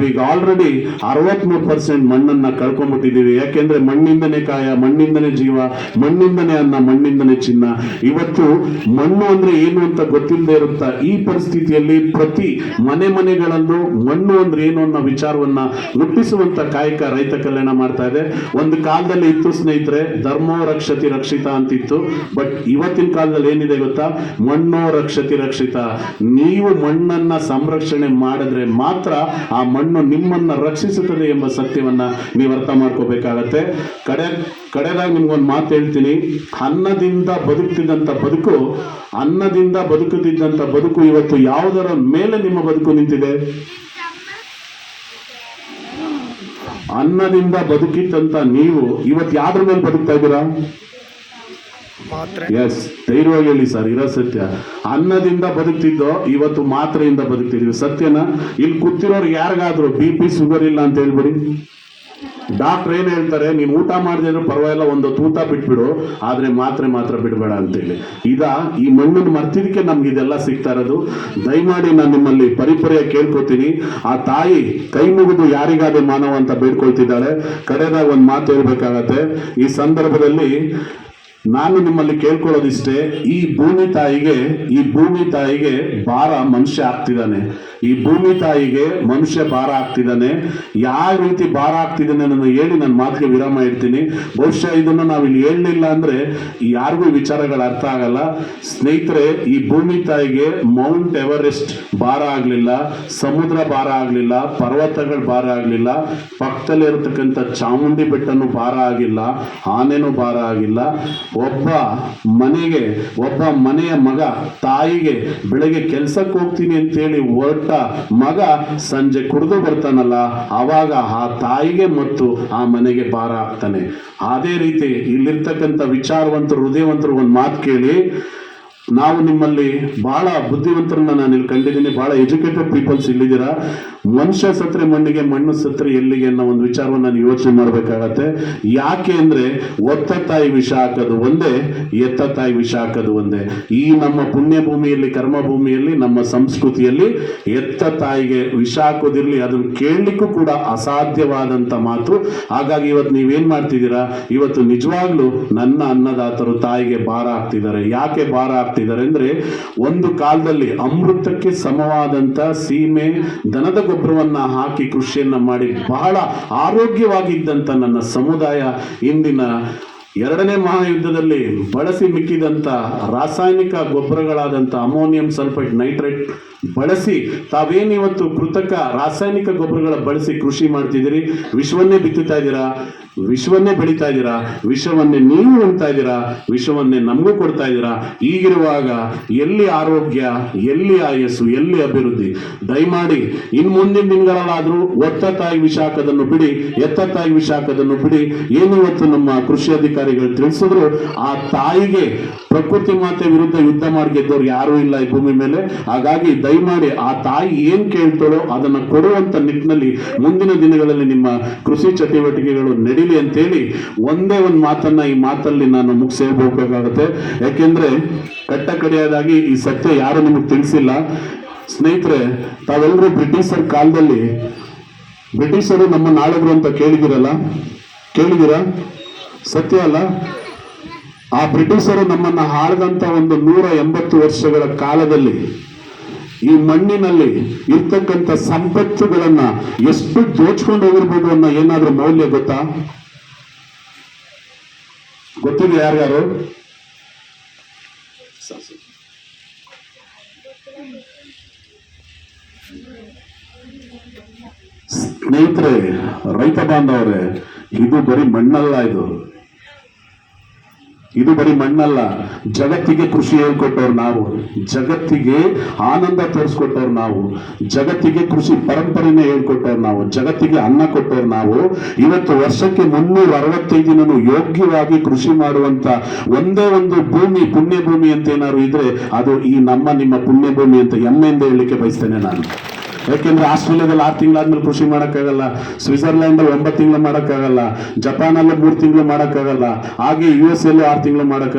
ನಾವೀಗ ಆಲ್ರೆಡಿ ಅರವತ್ಮೂರು ಪರ್ಸೆಂಟ್ ಮಣ್ಣನ್ನ ಕಳ್ಕೊಂಡ್ಬಿಟ್ಟಿದ್ದೀವಿ. ಯಾಕೆಂದ್ರೆ ಮಣ್ಣಿಂದನೇ ಕಾಯ, ಮಣ್ಣಿಂದನೇ ಜೀವ, ಮಣ್ಣಿಂದನೇ ಅನ್ನ, ಮಣ್ಣಿಂದನೇ ಚಿನ್ನ. ಇವತ್ತು ಮಣ್ಣು ಅಂದ್ರೆ ಏನು ಅಂತ ಗೊತ್ತಿಲ್ಲದೆ ಇರುತ್ತಾ? ಈ ಪರಿಸ್ಥಿತಿಯಲ್ಲಿ ಪ್ರತಿ ಮನೆ ಮನೆಗಳಲ್ಲೂ ಮಣ್ಣು ಅಂದ್ರೆ ಏನು ಅನ್ನೋ ವಿಚಾರವನ್ನ ಮುಟ್ಟಿಸುವಂತ ಕಾಯಕ ರೈತ ಕಲ್ಯಾಣ ಮಾಡ್ತಾ ಇದೆ. ಒಂದು ಕಾಲದಲ್ಲಿ ಇತ್ತು ಸ್ನೇಹಿತರೆ, ಧರ್ಮೋ ರಕ್ಷತಿ ರಕ್ಷಿತ ಅಂತಿತ್ತು. ಬಟ್ ಇವತ್ತಿನ ಕಾಲದಲ್ಲಿ ಏನಿದೆ ಗೊತ್ತಾ? ಮಣ್ಣೋ ರಕ್ಷತಿ ರಕ್ಷಿತ. ನೀವು ಮಣ್ಣನ್ನ ಸಂರಕ್ಷಣೆ ಮಾಡಿದ್ರೆ ಮಾತ್ರ ಆ ಮಣ್ಣು ನಿಮ್ಮನ್ನ ರಕ್ಷಿಸುತ್ತದೆ ಎಂಬ ಸತ್ಯವನ್ನ ನೀವು ಅರ್ಥ ಮಾಡ್ಕೋಬೇಕಾಗತ್ತೆ. ಕಡೆ, ಕಡೆದಾಗ ನಿಮ್ಗೊಂದು ಮಾತು ಹೇಳ್ತೀನಿ. ಅನ್ನದಿಂದ ಬದುಕ್ತಿದ್ದಂತ ಬದುಕು, ಅನ್ನದಿಂದ ಬದುಕುತ್ತಿದ್ದಂತ ಬದುಕು ಇವತ್ತು ಯಾವುದರ ಮೇಲೆ ನಿಮ್ಮ ಬದುಕು ನಿಂತಿದೆ? ಅನ್ನದಿಂದ ಬದುಕಿದ್ದಂತ ನೀವು ಇವತ್ತು ಯಾವ್ದ್ರ ಮೇಲೆ ಬದುಕ್ತಾ ಇದ್ದೀರಾ? ಎಸ್ ಧೈರ್ಯವಾಗಿ ಹೇಳಿ ಸರ್ ಇರೋ ಸತ್ಯ. ಅನ್ನದಿಂದ ಬದುಕ್ತಿದ್ದೋ, ಇವತ್ತು ಮಾತ್ರೆಯಿಂದ ಬದುಕ್ತಿದೀವಿ ಸತ್ಯನ ಇಲ್ಲಿ ಕೂತಿರೋರು ಯಾರಿಗಾದ್ರು ಬಿ ಪಿ ಶುಗರ್ ಇಲ್ಲ ಅಂತ ಹೇಳ್ಬಿಡಿ. ಡಾಕ್ಟರ್ ಏನ್ ಹೇಳ್ತಾರೆ, ನೀನು ಊಟ ಮಾಡಿದ್ರೆ ಪರವಾಗಿಲ್ಲ, ಒಂದು ತೂತ ಬಿಟ್ಬಿಡು, ಆದ್ರೆ ಮಾತ್ರೆ ಮಾತ್ರ ಬಿಡಬೇಡ ಅಂತೇಳಿ ಇದ ಈ ಮಣ್ಣನ್ನು ಮರ್ತಿದಕ್ಕೆ ನಮ್ಗೆ ಇದೆಲ್ಲ ಸಿಗ್ತಾ ಇರೋದು. ದಯಮಾಡಿ ನಾನು ನಿಮ್ಮಲ್ಲಿ ಪರಿಪರಿಯ ಕೇಳ್ಕೊತೀನಿ. ಆ ತಾಯಿ ಕೈ ಮುಗಿದು ಯಾರಿಗಾದೆ ಮಾನವ ಅಂತ ಬೇಡ್ಕೊಳ್ತಿದ್ದಾಳೆ. ಕಡೆದಾಗ ಒಂದು ಮಾತು ಹೇಳ್ಬೇಕಾಗತ್ತೆ. ಈ ಸಂದರ್ಭದಲ್ಲಿ ನಾನು ನಿಮ್ಮಲ್ಲಿ ಕೇಳ್ಕೊಳ್ಳೋದಿಷ್ಟೇ, ಈ ಭೂಮಿ ತಾಯಿಗೆ, ಈ ಭೂಮಿ ತಾಯಿಗೆ ಭಾರ ಮನುಷ್ಯ ಆಗ್ತಿದ್ದಾನೆ. ಈ ಭೂಮಿ ತಾಯಿಗೆ ಮನುಷ್ಯ ಭಾರ ಆಗ್ತಿದ್ದಾನೆ. ಯಾವ ರೀತಿ ಭಾರ ಆಗ್ತಿದ್ದಾನೆ ನನ್ನ ಹೇಳಿ ನನ್ನ ಮಾತಿಗೆ ವಿರಾಮ ಇಡ್ತೀನಿ. ಬಹುಶಃ ಇದನ್ನು ನಾವು ಇಲ್ಲಿ ಹೇಳಲಿಲ್ಲ ಅಂದ್ರೆ ಯಾರಿಗೂ ವಿಚಾರಗಳು ಅರ್ಥ ಆಗಲ್ಲ. ಸ್ನೇಹಿತರೆ, ಈ ಭೂಮಿ ತಾಯಿಗೆ ಮೌಂಟ್ ಎವರೆಸ್ಟ್ ಭಾರ ಆಗಲಿಲ್ಲ, ಸಮುದ್ರ ಭಾರ ಆಗಲಿಲ್ಲ, ಪರ್ವತಗಳು ಭಾರ ಆಗಲಿಲ್ಲ ಪಕ್ಕದಲ್ಲಿ ಇರತಕ್ಕಂಥ ಚಾಮುಂಡಿ ಬೆಟ್ಟನು ಭಾರ ಆಗಿಲ್ಲ, ಆನೆನೂ ಭಾರ ಆಗಿಲ್ಲ. ಒಬ್ಬ ಮನೆಗೆ, ಒಬ್ಬ ಮನೆಯ ಮಗ ತಾಯಿಗೆ ಬೆಳಗ್ಗೆ ಕೆಲ್ಸಕ್ಕೆ ಹೋಗ್ತೀನಿ ಅಂತೇಳಿ ಹೊರಟ ಮಗ ಸಂಜೆ ಕುಡಿದು ಬರ್ತಾನಲ್ಲ, ಆವಾಗ ಆ ತಾಯಿಗೆ ಮತ್ತು ಆ ಮನೆಗೆ ಭಾರ ಆಗ್ತಾನೆ ಅದೇ ರೀತಿ ಇಲ್ಲಿರ್ತಕ್ಕಂಥ ವಿಚಾರವಂತರು, ಹೃದಯವಂತರು ಒಂದು ಮಾತು ಕೇಳಿ ನಾವು ನಿಮ್ಮಲ್ಲಿ ಬಹಳ ಬುದ್ಧಿವಂತರನ್ನ ನಾನು ಇಲ್ಲಿ ಕಂಡಿದ್ದೀನಿ. ಬಹಳ ಎಜುಕೇಟೆಡ್ ಪೀಪಲ್ಸ್ ಇಲ್ಲಿದ್ದೀರಾ? ಮನುಷ್ಯ ಸತ್ರೆ, ಮಣ್ಣಿಗೆ ಮಣ್ಣು ಸತ್ರೆ ಎಲ್ಲಿಗೆ ಅನ್ನೋ ಒಂದು ವಿಚಾರವನ್ನು ನಾನು ಯೋಚನೆ ಮಾಡಬೇಕಾಗತ್ತೆ. ಯಾಕೆ ಅಂದ್ರೆ ಒತ್ತ ತಾಯಿ ವಿಷ ಹಾಕೋದು ಒಂದೇ, ಎತ್ತ ತಾಯಿ ವಿಷ ಹಾಕೋದು ಒಂದೇ. ಈ ನಮ್ಮ ಪುಣ್ಯ ಭೂಮಿಯಲ್ಲಿ ಕರ್ಮ ಭೂಮಿಯಲ್ಲಿ ನಮ್ಮ ಸಂಸ್ಕೃತಿಯಲ್ಲಿ ಎತ್ತ ತಾಯಿಗೆ ವಿಷ ಹಾಕೋದಿರ್ಲಿ, ಅದನ್ನು ಕೇಳಲಿಕ್ಕೂ ಕೂಡ ಅಸಾಧ್ಯವಾದಂತ ಮಾತು. ಹಾಗಾಗಿ ಇವತ್ತು ನೀವೇನ್ ಮಾಡ್ತಿದ್ದೀರಾ? ಇವತ್ತು ನಿಜವಾಗ್ಲೂ ನನ್ನ ಅನ್ನದಾತರು ತಾಯಿಗೆ ಭಾರ ಆಗ್ತಿದ್ದಾರೆ ಯಾಕೆ ಭಾರ ಆಗ್ತಿದ್ದಾರೆ ಅಂದ್ರೆ ಒಂದು ಕಾಲದಲ್ಲಿ ಅಮೃತಕ್ಕೆ ಸಮವಾದಂತ ಸೀಮೆ ದನದ ಗೊಬ್ಬರವನ್ನ ಹಾಕಿ ಕೃಷಿಯನ್ನ ಮಾಡಿ ಬಹಳ ಆರೋಗ್ಯವಾಗಿದ್ದಂತ ನನ್ನ ಸಮುದಾಯ ಇಂದಿನ ಎರಡನೇ ಮಹಾಯುದ್ಧದಲ್ಲಿ ಬಳಸಿ ಮಿಕ್ಕಿದಂತ ರಾಸಾಯನಿಕ ಗೊಬ್ಬರಗಳಾದಂತ ಅಮೋನಿಯಂ ಸಲ್ಫೇಟ್ ನೈಟ್ರೇಟ್ ಬಳಸಿ ತಾವೇನಿವತ್ತು ಕೃತಕ ರಾಸಾಯನಿಕ ಗೊಬ್ಬರಗಳ ಬಳಸಿ ಕೃಷಿ ಮಾಡ್ತಿದ್ದೀರಿ? ವಿಶ್ವನ್ನೇ ಬಿತ್ತುತ್ತಾ ಇದ್ದೀರಾ? ವಿಶ್ವನ್ನೇ ಬೆಳೀತಾ ಇದ್ದೀರಾ? ವಿಶ್ವವನ್ನೇ ನೀವು ಉಣ್ತಾ ಇದ್ದೀರಾ? ವಿಶ್ವವನ್ನೇ ನಮಗೂ ಕೊಡ್ತಾ ಇದ್ದೀರಾ? ಈಗಿರುವಾಗ ಎಲ್ಲಿ ಆರೋಗ್ಯ, ಎಲ್ಲಿ ಆಯಸ್ಸು, ಎಲ್ಲಿ ಅಭಿವೃದ್ಧಿ? ದಯಮಾಡಿ ಇನ್ ಮುಂದಿನ ದಿನಗಳಲ್ಲಾದ್ರೂ ಒತ್ತ ತಾಯಿ ವಿಷ ಬಿಡಿ, ಎತ್ತ ತಾಯಿ ವಿಷ ಬಿಡಿ. ಏನು ಇವತ್ತು ನಮ್ಮ ಕೃಷಿ ಅಧಿಕಾರಿಗಳು ತಿಳಿಸಿದ್ರು? ಆ ತಾಯಿಗೆ ಪ್ರಕೃತಿ ಮಾತೆ ವಿರುದ್ಧ ಯುದ್ಧ ಮಾಡಿ ಗೆದ್ದವ್ರು ಯಾರೂ ಇಲ್ಲ ಈ ಭೂಮಿ ಮೇಲೆ. ಹಾಗಾಗಿ ದಯಮಾಡಿ ಆ ತಾಯಿ ಏನ್ ಕೇಳ್ತಾಳೋ ಅದನ್ನ ಕೊಡುವಂತ ನಿಟ್ಟಿನಲ್ಲಿ ಮುಂದಿನ ದಿನಗಳಲ್ಲಿ ನಿಮ್ಮ ಕೃಷಿ ಚಟುವಟಿಕೆಗಳು ನಡೀಲಿ. ಅಂತೇಳಿ ಒಂದೇ ಒಂದು ಮಾತನ್ನ ಈ ಮಾತಲ್ಲಿ ನಾನು ಮುಗಿಸಿ ಹೋಗ್ಬೇಕಾಗತ್ತೆ. ಯಾಕೆಂದ್ರೆ ಕಟ್ಟ ಕಡೆಯದಾಗಿ ಈ ಸತ್ಯ ಯಾರು ನಿಮಗೆ ತಿಳಿಸಿಲ್ಲ. ಸ್ನೇಹಿತರೆ ತಾವೆಲ್ಲರೂ ಬ್ರಿಟಿಷರ್ ಕಾಲದಲ್ಲಿ, ಬ್ರಿಟಿಷರು ನಮ್ಮ ನಾಳಗರು ಅಂತ ಕೇಳಿದಿರಲ್ಲ? ಕೇಳಿದಿರಾ? ಸತ್ಯ ಅಲ್ಲ? ಆ ಬ್ರಿಟಿಷರು ನಮ್ಮನ್ನ ಹಾಳದಂತ ಒಂದು ನೂರ ಎಂಬತ್ತು ವರ್ಷಗಳ ಕಾಲದಲ್ಲಿ ಈ ಮಣ್ಣಿನಲ್ಲಿ ಇರ್ತಕ್ಕಂಥ ಸಂಪತ್ತುಗಳನ್ನ ಎಷ್ಟು ದೋಚ್ಕೊಂಡು ಹೋಗಿರ್ಬೋದು ಅನ್ನೋ ಏನಾದ್ರೂ ಮೌಲ್ಯ ಗೊತ್ತಾ? ಗೊತ್ತಿದೆ ಯಾರ್ಯಾರು? ಸ್ನೇಹಿತರೆ, ರೈತ ಬಾಂಧವರೇ, ಇದು ಬರೀ ಮಣ್ಣಲ್ಲ ಇದು. ಇದು ಬರೀ ಮಣ್ಣಲ್ಲ. ಜಗತ್ತಿಗೆ ಕೃಷಿ ಹೇಳ್ಕೊಟ್ಟವ್ರು ನಾವು. ಜಗತ್ತಿಗೆ ಆನಂದ ತೋರಿಸ್ಕೊಟ್ಟವ್ರು ನಾವು. ಜಗತ್ತಿಗೆ ಕೃಷಿ ಪರಂಪರೆನೇ ಹೇಳ್ಕೊಟ್ಟವ್ರು ನಾವು. ಜಗತ್ತಿಗೆ ಅನ್ನ ಕೊಟ್ಟವ್ರು ನಾವು. ಇವತ್ತು ವರ್ಷಕ್ಕೆ ಮುನ್ನೂರ ಅರವತ್ತೈದು ಯೋಗ್ಯವಾಗಿ ಕೃಷಿ ಮಾಡುವಂತ ಒಂದೇ ಒಂದು ಭೂಮಿ ಪುಣ್ಯ ಭೂಮಿ ಅಂತ ಏನಾದ್ರು ಇದ್ರೆ ಅದು ಈ ನಮ್ಮ, ನಿಮ್ಮ ಪುಣ್ಯ ಭೂಮಿ ಅಂತ ಹೆಮ್ಮೆಯಿಂದ ಹೇಳಲಿಕ್ಕೆ ಬಯಸ್ತೇನೆ ನಾನು. ಯಾಕೆಂದ್ರೆ ಆಸ್ಟ್ರೇಲಿಯಾದಲ್ಲಿ ಆರು ತಿಂಗಳಾದ್ಮೇಲೆ ಕೃಷಿ ಮಾಡೋಕ್ಕಾಗಲ್ಲ ಸ್ವಿಟ್ಜರ್ಲ್ಯಾಂಡ್ ಅಲ್ಲಿ ಒಂಬತ್ತು ತಿಂಗಳು ಮಾಡೋಕ್ಕಾಗಲ್ಲ ಜಪಾನ್ ಅಲ್ಲಿ ಮೂರು ತಿಂಗಳು ಮಾಡೋಕ್ಕಾಗಲ್ಲ, ಹಾಗೆ ಯು ಎಸ್ ಎಲ್ಲೂ ಆರು ತಿಂಗಳು ಮಾಡಕ್